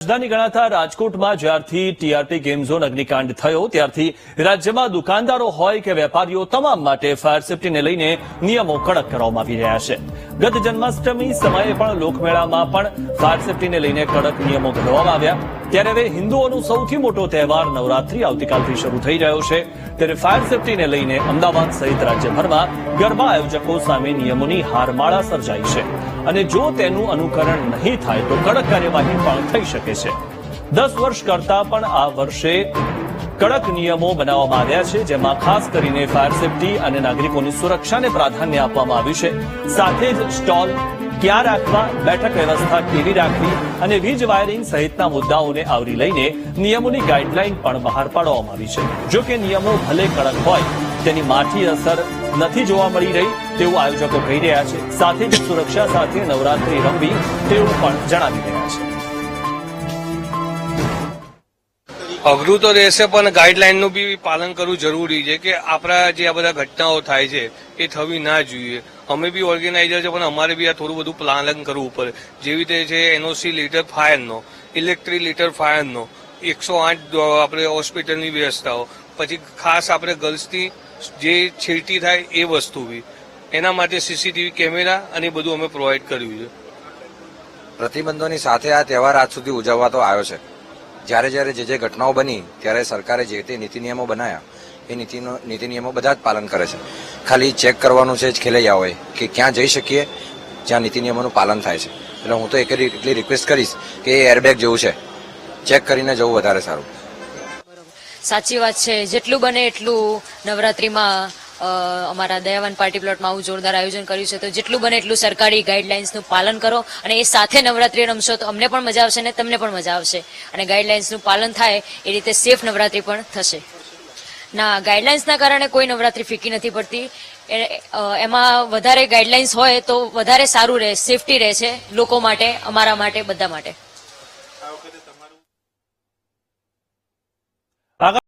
રાજધાની ગણાતા રાજકોટમાં જ્યારથી ટીઆરપી ગેમ અગ્નિકાંડ થયો, ત્યારથી રાજ્યમાં દુકાનદારો હોય કે વેપારીઓ તમામ માટે ફાયર સેફટીને લઈને નિયમો કડક કરવામાં આવી રહ્યા છે. ગત જન્માષ્ટમી સમયે પણ લોકમેળામાં પણ ફાયર સેફટીને લઈને કડક નિયમો ઘડવામાં આવ્યા. ત્યારે હવે હિન્દુઓનો સૌથી મોટો તહેવાર નવરાત્રી આવતીકાલથી શરૂ થઈ રહ્યો છે. ત્યારે ફાયર સેફટીને લઈને અમદાવાદ સહિત રાજ્યભરમાં ગરબા આયોજકો સામે નિયમોની હારમાળા સર્જાઈ છે. અને જો તેનું અનુકરણ નહીં થાય તો કડક કાર્યવાહી પણ થઈ શકે છે. દસ વર્ષ કરતા પણ આ વર્ષે કડક નિયમો બનાવવામાં આવ્યા છે, જેમાં ખાસ કરીને ફાયર સેફટી અને નાગરિકોની સુરક્ષાને પ્રાધાન્ય આપવામાં આવ્યું છે. સાથે જ સ્ટોલ ક્યાં રાખવા, બેઠક વ્યવસ્થા કેવી રાખવી અને વીજ વાયરિંગ સહિતના મુદ્દાઓને આવરી લઈને નિયમોની ગાઈડલાઈન પણ બહાર પાડવામાં આવી છે. જો કે નિયમો ભલે કડક હોય, તેની માઠી અસર નથી જોવા મળી રહી તેવું આયોજકો કહી રહ્યા છે. સાથે જ સુરક્ષા સાથે નવરાત્રી રમવી તેવું પણ જણાવી રહ્યા છે. અઘરું તો રહેશે, પણ ગાઈડલાઇનનું બી પાલન કરવું જરૂરી છે કે આપણા જે આ બધા ઘટનાઓ થાય છે, એ થવી ના જોઈએ. અમે બી ઓર્ગેનાઇઝર છે, પણ અમારે બી આ થોડું બધું પાલન કરવું પડે. જેવી રીતે છે, એનઓસી લીટર ફાયરનો, ઇલેક્ટ્રિક લીટર ફાયરનો, એકસો આઠ આપણે હોસ્પિટલની વ્યવસ્થાઓ, પછી ખાસ આપણે ગર્લ્સની જે છેડતી થાય એ વસ્તુ બી. એના માટે સીસીટીવી કેમેરા અને બધું અમે પ્રોવાઈડ કર્યું છે. પ્રતિબંધોની સાથે આ તહેવાર આજ સુધી ઉજવવા તો આવ્યો છે. જ્યારે જ્યારે જે જે ઘટનાઓ બની, ત્યારે સરકારે જે તે નીતિ નિયમો બનાવ્યા એ નીતિનો નીતિ નિયમો બધા જ પાલન કરે છે. ખાલી ચેક કરવાનું છે જ ખેલૈયા હોય, કે ક્યાં જઈ શકીએ, જ્યાં નીતિ નિયમોનું પાલન થાય છે. એટલે હું તો એક એટલી રિક્વેસ્ટ કરીશ કે એ એરબેગ જેવું છે. ચેક કરીને જવું વધારે સારું. સાચી વાત છે. જેટલું બને એટલું નવરાત્રીમાં અમારા દયાવાન પાર્ટી પ્લોટમાં આવું જોરદાર આયોજન કર્યું છે. તો જેટલું બને એટલું સરકારી ગાઈડલાઇન્સનું પાલન કરો અને એ સાથે નવરાત્રી રમશો તો અમને પણ મજા આવશે ને તમને પણ મજા આવશે. અને ગાઈડલાઇન્સનું પાલન થાય એ રીતે સેફ નવરાત્રી પણ થશે. ના, ગાઈડલાઇન્સના કારણે કોઈ નવરાત્રી ફીકી નથી પડતી. એમાં વધારે ગાઈડલાઇન્સ હોય તો વધારે સારું રહે, સેફટી રહે છે લોકો માટે, અમારા માટે, બધા માટે.